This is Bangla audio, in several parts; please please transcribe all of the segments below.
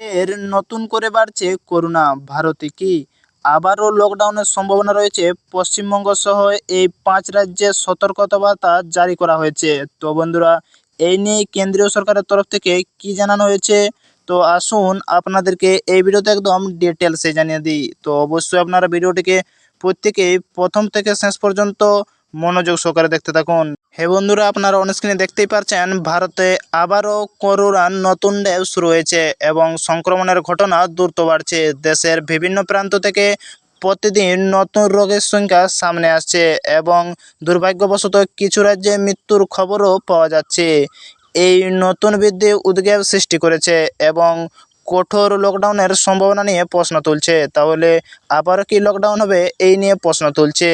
এর নতুন করে বাড়ছে করোনা, ভারতে কি? আবারও লকডাউনের সম্ভাবনা রয়েছে। পশ্চিমবঙ্গ সহ এই পাঁচ রাজ্যে সতর্কতা বার্তা জারি করা হয়েছে। তো বন্ধুরা, এই নিয়ে কেন্দ্রীয় সরকারের তরফ থেকে কি জানানো হয়েছে? তো আসুন আপনাদেরকে এই ভিডিওতে একদম ডিটেলসে জানিয়ে দিই। তো অবশ্যই আপনারা ভিডিওটিকে প্রত্যেকেই প্রথম থেকে শেষ পর্যন্ত মনোযোগ সহকারে দেখতে থাকুন। হে বন্ধুরা, আপনারা অনস্ক্রিনে দেখতেই পারছেন, ভারতে আবারও করোনার নতুন ঢেউ শুরু হয়েছে এবং সংক্রমণের ঘটনা দ্রুত বাড়ছে। দেশের বিভিন্ন প্রান্ত থেকে প্রতিদিন নতুন রোগের সংখ্যা সামনে আসছে এবং দুর্ভাগ্যবশত কিছু রাজ্যে মৃত্যুর খবরও পাওয়া যাচ্ছে। এই নতুন বৃদ্ধি উদ্বেগ সৃষ্টি করেছে এবং কঠোর লকডাউনের সম্ভাবনা নিয়ে প্রশ্ন তুলছে। তাহলে আবারও কি লকডাউন হবে, এই নিয়ে প্রশ্ন তুলছে।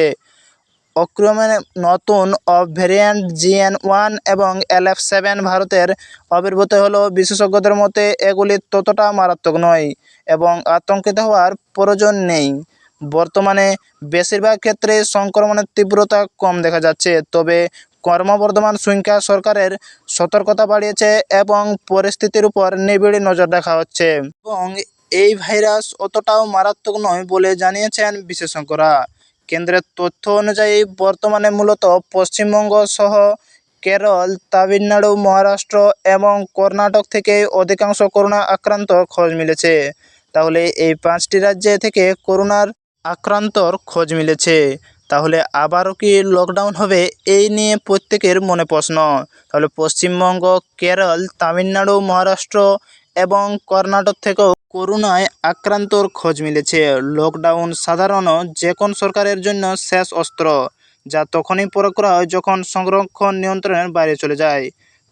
অক্রমণে নতুন অফ ভ্যারিয়েন্ট জিএন ওয়ান এবং এলএফ সেভেন ভারতের আবির্ভূত হলো বিশেষজ্ঞদের মতে এগুলি ততটা মারাত্মক নয় এবং আতঙ্কিত হওয়ার প্রয়োজন নেই। বর্তমানে বেশিরভাগ ক্ষেত্রে সংক্রমণের তীব্রতা কম দেখা যাচ্ছে, তবে ক্রমবর্ধমান সংখ্যা সরকারের সতর্কতা বাড়িয়েছে এবং পরিস্থিতির উপর নিবিড় নজর রাখা হচ্ছে। এবং এই ভাইরাস অতটাও মারাত্মক নয় বলে জানিয়েছেন বিশেষজ্ঞরা। কেন্দ্রের তথ্য অনুযায়ী বর্তমানে মূলত পশ্চিমবঙ্গ সহ কেরল, তামিলনাড়ু, মহারাষ্ট্র এবং কর্ণাটক থেকে অধিকাংশ করোনা আক্রান্ত খোঁজ মিলেছে। তাহলে এই পাঁচটি রাজ্যে থেকে করোনার আক্রান্তর খোঁজ মিলেছে। তাহলে আবারও কি লকডাউন হবে এই নিয়ে প্রত্যেকের মনে প্রশ্ন। তাহলে পশ্চিমবঙ্গ, কেরল, তামিলনাড়ু, মহারাষ্ট্র এবং কর্ণাটক থেকেও করোনায় আক্রান্তর খোঁজ মিলেছে। লকডাউন সাধারণ যে কোন সরকারের জন্য শেষ অস্ত্র, যা তখনই প্রয়োগ করা হয় যখন সংরক্ষণ নিয়ন্ত্রণের বাইরে চলে যায়।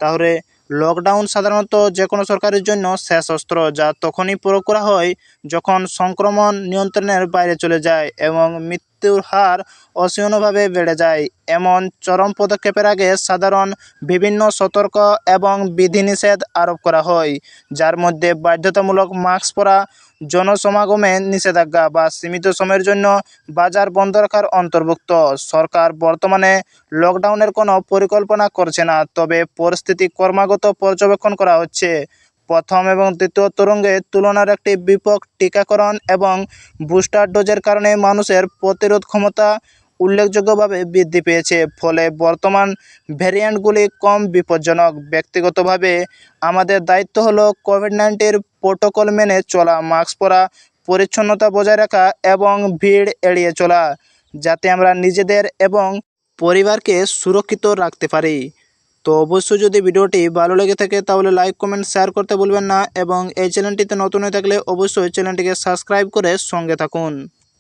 তাহলে লকডাউন সাধারণত যে কোনো সরকারের জন্য শেষ অস্ত্র, যা তখনই প্রয়োগ করা হয় যখন সংক্রমণ নিয়ন্ত্রণের বাইরে চলে যায় এবং মৃত্যুর হার অসহনীয়ভাবে বেড়ে যায়। এমন চরম পদক্ষেপের আগে সাধারণ, বিভিন্ন সতর্ক এবং বিধিনিষেধ আরোপ করা হয়, যার মধ্যে বাধ্যতামূলক মাস্ক পরা, জনসমাগমে নিষেধাজ্ঞা বা সীমিত সময়ের জন্য বাজার বন্ধ রাখার অন্তর্ভুক্ত। সরকার বর্তমানে লকডাউনের কোনো পরিকল্পনা করছে না, তবে পরিস্থিতি ক্রমাগত পর্যবেক্ষণ করা হচ্ছে। প্রথম এবং দ্বিতীয় তরঙ্গের তুলনার একটি ব্যাপক টিকাকরণ এবং বুস্টার ডোজের কারণে মানুষের প্রতিরোধ ক্ষমতা উল্লেখযোগ্যভাবে বৃদ্ধি পেয়েছে। ফলে বর্তমান ভ্যারিয়েন্টগুলি কম বিপজ্জনক। ব্যক্তিগতভাবে আমাদের দায়িত্ব হলো কোভিড নাইন্টিন প্রোটোকল মেনে চলা, মাস্ক পরা, পরিচ্ছন্নতা বজায় রাখা এবং ভিড় এড়িয়ে চলা, যাতে আমরা নিজেদের এবং পরিবারকে সুরক্ষিত রাখতে পারি। তো অবশ্যই যদি ভিডিওটি ভালো লেগে থাকে, তাহলে লাইক কমেন্ট শেয়ার করতে ভুলবেন না এবং এই চ্যানেলটিতে নতুন হয়ে থাকলে অবশ্যই চ্যানেলটিকে সাবস্ক্রাইব করে সঙ্গে থাকুন।